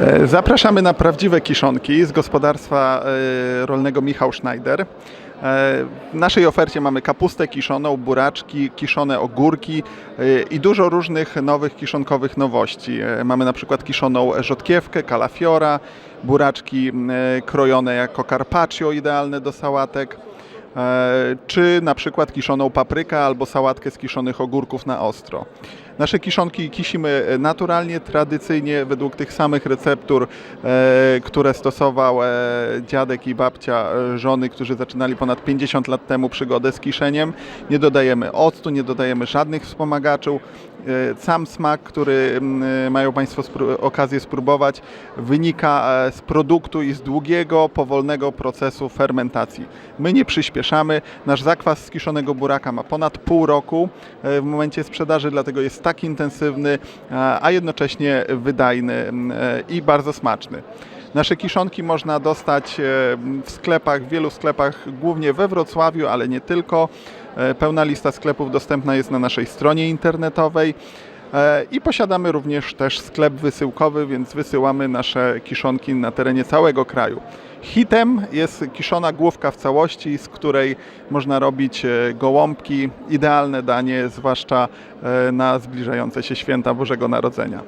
E, Zapraszamy na prawdziwe kiszonki z gospodarstwa e, rolnego Michał Schneider. E, W naszej ofercie mamy kapustę kiszoną, buraczki, kiszone ogórki i dużo różnych nowych kiszonkowych nowości. Mamy na przykład kiszoną rzodkiewkę, kalafiora, buraczki krojone jako carpaccio, idealne do sałatek czy na przykład kiszoną paprykę albo sałatkę z kiszonych ogórków na ostro. Nasze kiszonki kisimy naturalnie, tradycyjnie, według tych samych receptur, e, które stosował e, dziadek i babcia e, żony, którzy zaczynali ponad 50 lat temu przygodę z kiszeniem. Nie dodajemy octu, nie dodajemy żadnych wspomagaczy. E, Sam smak, który e, mają Państwo okazję spróbować, wynika e, z produktu i z długiego, powolnego procesu fermentacji. My nie przyspieszamy. Nasz zakwas z kiszonego buraka ma ponad pół roku e, w momencie sprzedaży, dlatego jest tak intensywny, a a jednocześnie wydajny e, i bardzo smaczny. Nasze kiszonki można dostać e, w sklepach, w wielu sklepach, głównie we Wrocławiu, ale nie tylko. E, Pełna lista sklepów dostępna jest na naszej stronie internetowej. E, I posiadamy również też sklep wysyłkowy, więc wysyłamy nasze kiszonki na terenie całego kraju. Hitem jest kiszona główka w całości, z której można robić e, gołąbki. Idealne danie, zwłaszcza e, na zbliżające się święta Bożego Narodzenia.